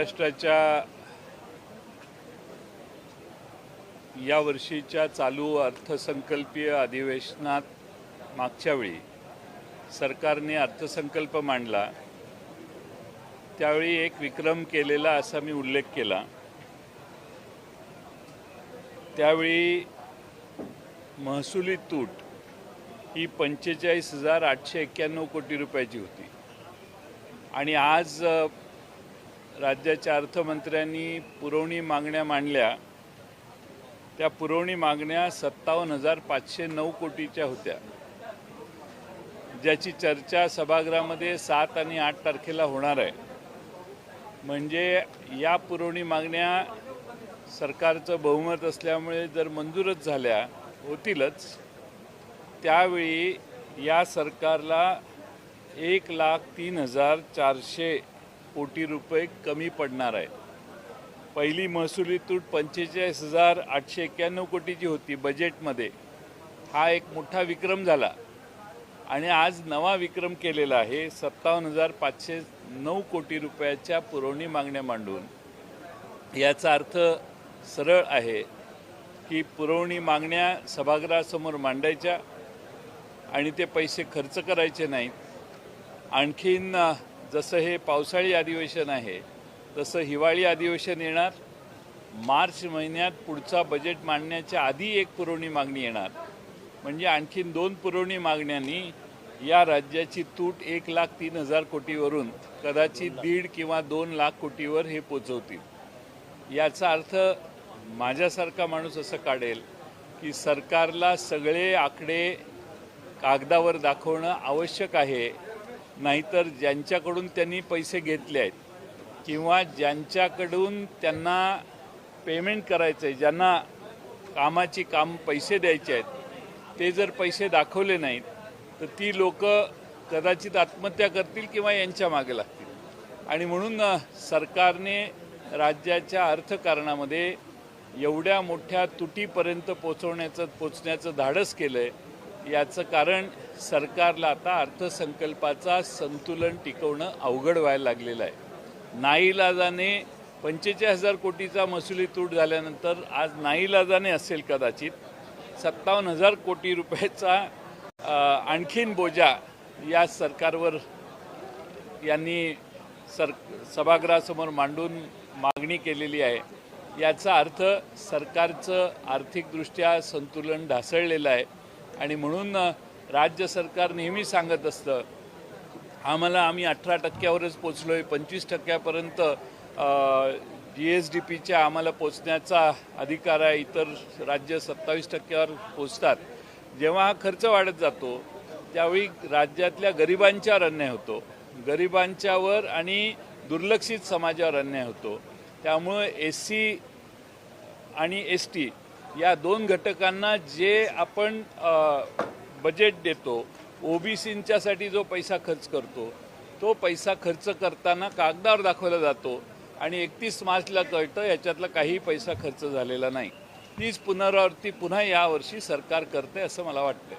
महाराष्ट्राच्या या वर्षीच्या चालू अर्थसंकल्पीय अधिवेशनात मागच्या वेळी सरकारने अर्थसंकल्प मांडला. त्यावेळी एक विक्रम केलेला असा मी उल्लेख केला. त्यावेळी महसुली तूट ही पंचेचाळीस हजार आठशे एक्क्याण्णव कोटी रुपयाची होती. आणि आज राज्याच्या अर्थमंत्र्यांनी पुरवणी मागण्या मांडल्या. त्या पुरवणी मागण्या सत्तावन्न हजार पाचशे नऊ कोटीच्या होत्या. ज्याची चर्चा सभागृहामध्ये सात आणि आठ तारखेला होणार आहे. म्हणजे या पुरवणी मागण्या सरकारचं बहुमत असल्यामुळे जर मंजूरच झाल्या होतीलच. त्यावेळी या सरकारला एक लाख तीन हजार चारशे कोटी रुपये कमी पडणार आहे. पहिली महसुली तूट पंचेचाळीस हजार आठशे एक्क्याण्णव कोटीची होती बजेटमध्ये हा एक मोठा विक्रम झाला. आणि आज नवा विक्रम केलेला आहे सत्तावन्न हजार पाचशे नऊ कोटी रुपयाच्या पुरवणी मागण्या मांडून. याचा अर्थ सरळ आहे की पुरवणी मागण्या सभागृहासमोर मांडायच्या आणि ते पैसे खर्च करायचे नाहीत. आणखीन जसं हे पावसाळी अधिवेशन आहे तसं हिवाळी अधिवेशन येणार. मार्च महिन्यात पुढचा बजेट मांडण्याच्या आधी एक पुरवणी मागणी येणार. म्हणजे आणखीन दोन पुरवणी मागण्यांनी या राज्याची तूट एक लाख तीन हजार कोटीवरून कदाचित दीड किंवा दोन लाख कोटीवर हे पोचवतील. याचा अर्थ माझ्यासारखा माणूस असं काढेल की सरकारला सगळे आकडे कागदावर दाखवणं आवश्यक आहे. नाहीतर ज्यांच्याकडून त्यांनी पैसे घेतले आहेत किंवा ज्यांच्याकडून त्यांना पेमेंट करायचं आहे ज्यांना कामाची काम पैसे द्यायचे आहेत ते जर पैसे दाखवले नाहीत तर ती लोक कदाचित आत्महत्या करतील किंवा यांच्या मागे लागतील. आणि म्हणून सरकारने राज्याच्या अर्थकारणामध्ये एवढ्या मोठ्या तुटीपर्यंत पोचवण्याचं पोचण्याचं धाडस केलं आहे याचं कारण सरकारला आता अर्थसंकल्पाचा संतुलन टिकवणं अवघड व्हायला लागलेलं आहे. नाईलाजाने पंचेचाळीस हजार कोटीचा महसुली तूट झाल्यानंतर आज नाईलाजाने असेल कदाचित सत्तावन्न हजार कोटी रुपयाचा आणखीन बोजा या सरकारवर यांनी सर सभागृहासमोर मांडून मागणी केलेली आहे. याचा अर्थ सरकारचं आर्थिकदृष्ट्या संतुलन ढासळलेलं आहे. आणि म्हणून राज्य सरकार नेहमी सांगत असतं आम्हाला आम्ही अठरा टक्क्यावरच पोचलो आहे पंचवीस टक्क्यापर्यंत जी एस डी पीच्या आम्हाला पोचण्याचा अधिकार आहे इतर राज्य सत्तावीस टक्क्यावर पोचतात. जेव्हा हा खर्च वाढत जातो त्यावेळी राज्यातल्या गरिबांच्यावर अन्याय होतो. गरिबांच्यावर आणि दुर्लक्षित समाजावर अन्याय होतो. त्यामुळं एस सी आणि एस टी या दोन घटकांना जे आपण बजेट देतो ओबीसींच्यासाठी जो पैसा खर्च करतो तो पैसा खर्च करताना कागदावर दाखवला जातो आणि एकतीस मार्चला कळतं याच्यातला काही पैसा खर्च झालेला नाही. तीच पुनरावृत्ती पुन्हा यावर्षी सरकार करते असं मला वाटतं